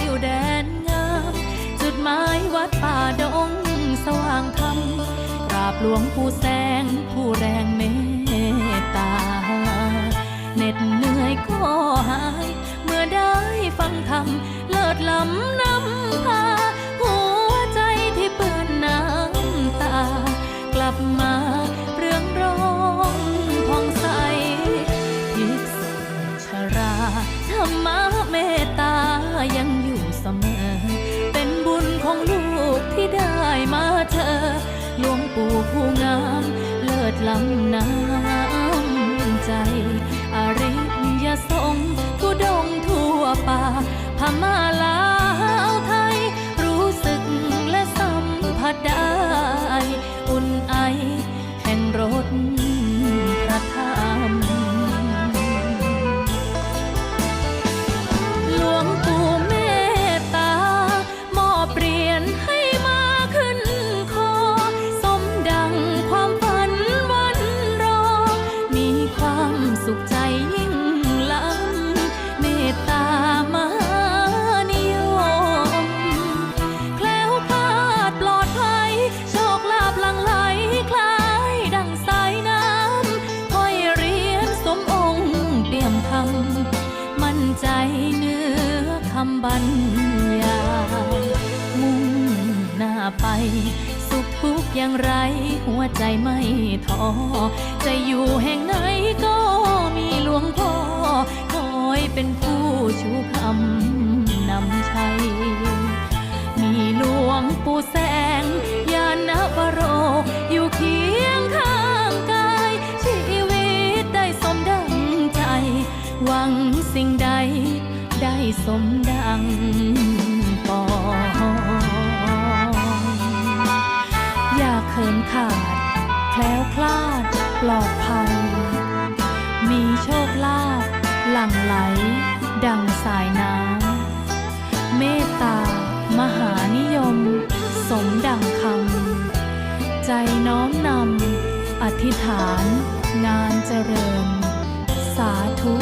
อยู่แดนงาม จุดหมายวัดป่าดงสว่างธรรมกราบหลวงผู้แสงผู้แรงเมตตาเหน็ดเหนื่อยก็หาย เมื่อได้ฟังธรรมเลิศล้ำน้ำพา เธอ หลวงปู่ผู้งาม เลิศล้ำน้ำ บรรยายมุ่งหน้าไป สุขทุกข์อย่างไร หัวใจไม่ท้อ จะอยู่แห่งไหนก็มีหลวงพ่อคอยเป็นผู้ชู สมดังปองอย่าเขินขาดแคล้วคลาดปลอดภัย มีโชคลาภหลั่งไหล ดังสายน้ำเมตตามหานิยม สมดังคำใจน้อมนำอธิษฐานงานเจริญ สาธุ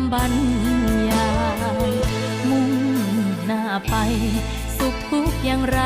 ำบรรยาย มุ่งหน้าไป สุขทุกข์อย่างไร